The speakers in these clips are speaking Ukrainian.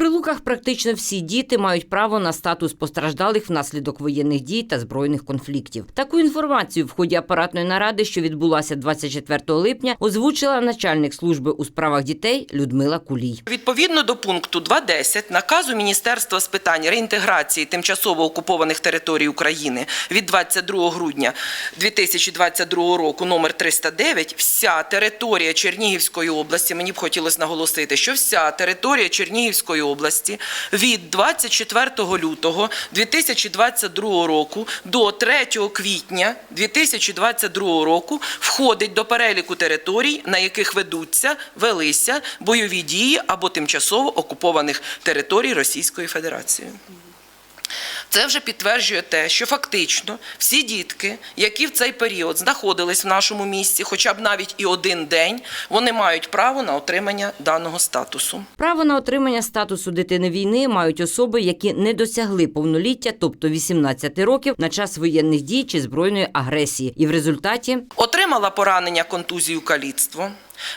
прилуках практично всі діти мають право на статус постраждалих внаслідок воєнних дій та збройних конфліктів. Таку інформацію в ході апаратної наради, що відбулася 24 липня, озвучила начальник служби у справах дітей Людмила Кулій. Відповідно до пункту 2.10 наказу Міністерства з питань реінтеграції тимчасово окупованих територій України від 22 грудня 2022 року номер 309, вся територія Чернігівської області, мені б хотілося наголосити, що вся територія Чернігівської області від 24 лютого 2022 року до 3 квітня 2022 року входить до переліку територій, на яких ведуться, велися бойові дії або тимчасово окупованих територій Російської Федерації. Це вже підтверджує те, що фактично всі дітки, які в цей період знаходились в нашому місті, хоча б навіть і один день, вони мають право на отримання даного статусу. Право на отримання статусу дитини війни мають особи, які не досягли повноліття, тобто 18 років, на час воєнних дій чи збройної агресії, і в результаті? Отримала поранення, контузію, каліцтво,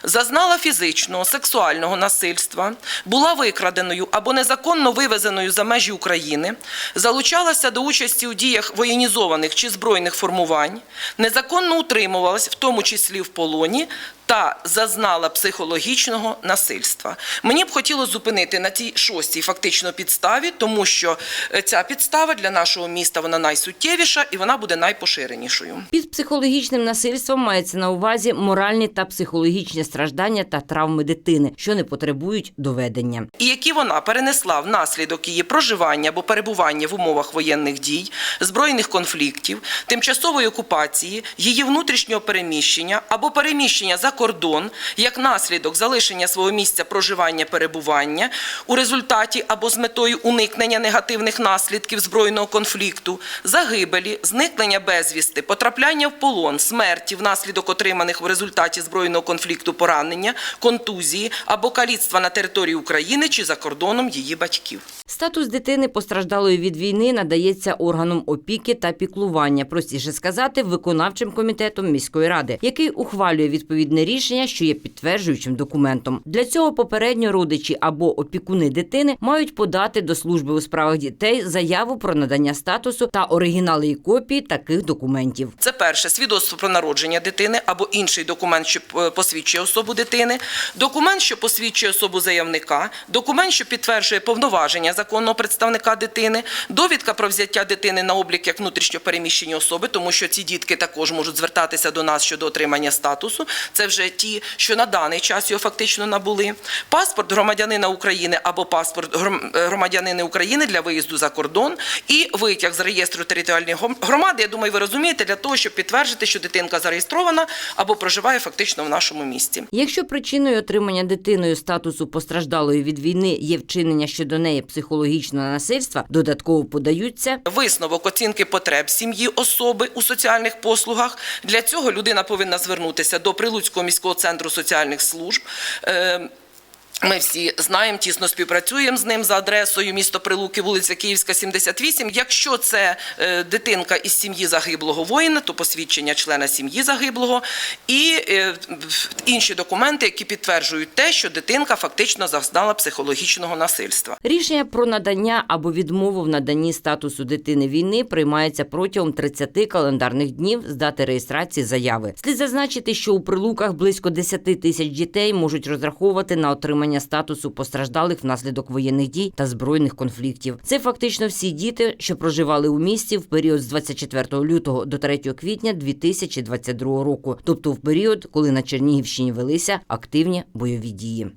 зазнала фізичного, сексуального насильства, була викраденою або незаконно вивезеною за межі України, залучалася до участі у діях воєнізованих чи збройних формувань, незаконно утримувалась, в тому числі в полоні, та зазнала психологічного насильства. Мені б хотілося зупинити на цій шостій фактично підставі, тому що е, ця підстава для нашого міста вона найсуттєвіша і вона буде найпоширенішою. під психологічним насильством мається на увазі моральні та психологічні страждання та травми дитини, що не потребують доведення. і які вона перенесла внаслідок її проживання або перебування в умовах воєнних дій, збройних конфліктів, тимчасової окупації, її внутрішнього переміщення або переміщення за кордон як наслідок залишення свого місця проживання перебування у результаті або з метою уникнення негативних наслідків збройного конфлікту, загибелі, зникнення безвісти, потрапляння в полон, смерті внаслідок отриманих в результаті збройного конфлікту поранення, контузії або каліцтва на території України чи за кордоном її батьків. Статус дитини, постраждалої від війни, надається органам опіки та піклування, простіше сказати, виконавчим комітетом міської ради, який ухвалює відповідне рішення, що є підтверджуючим документом. Для цього попередньо родичі або опікуни дитини мають подати до служби у справах дітей заяву про надання статусу та оригінали і копії таких документів. Це перше свідоцтво про народження дитини або інший документ, що е, посвідчує особу дитини, документ, що посвідчує особу заявника, документ, що підтверджує повноваження законного представника дитини, довідка про взяття дитини на облік як внутрішньо переміщені особи, тому що ці дітки також можуть звертатися до нас щодо отримання статусу. Це вже ті, що на даний час його фактично набули. Паспорт громадянина України або паспорт е, громадянина України для виїзду за кордон і витяг з реєстру територіальної громади. Я думаю, ви розумієте, для того, щоб підтвердити, що дитинка зареєстрована або проживає фактично в нашому місті. Якщо причиною отримання дитиною статусу постраждалої від війни є вчинення щодо неї психологічного насильства, додатково подаються Висновок оцінки потреб сім'ї особи у соціальних послугах. Для цього людина повинна звернутися до Прилуцького міського центру соціальних служб. Ми всі знаємо, тісно співпрацюємо з ним за адресою місто Прилуки, вулиця Київська, 78. Якщо це е, дитинка із сім'ї загиблого воїна, то посвідчення члена сім'ї загиблого і е, інші документи, які підтверджують те, що дитинка фактично зазнала психологічного насильства. Рішення про надання або відмову в наданні статусу дитини війни приймається протягом 30 календарних днів з дати реєстрації заяви. Слід зазначити, що у прилуках близько 10 тисяч дітей можуть розраховувати на отримання статусу постраждалих внаслідок воєнних дій та збройних конфліктів. Це фактично всі діти, що проживали у місті в період з 24 лютого до 3 квітня 2022 року, тобто в період, коли на Чернігівщині велися активні бойові дії.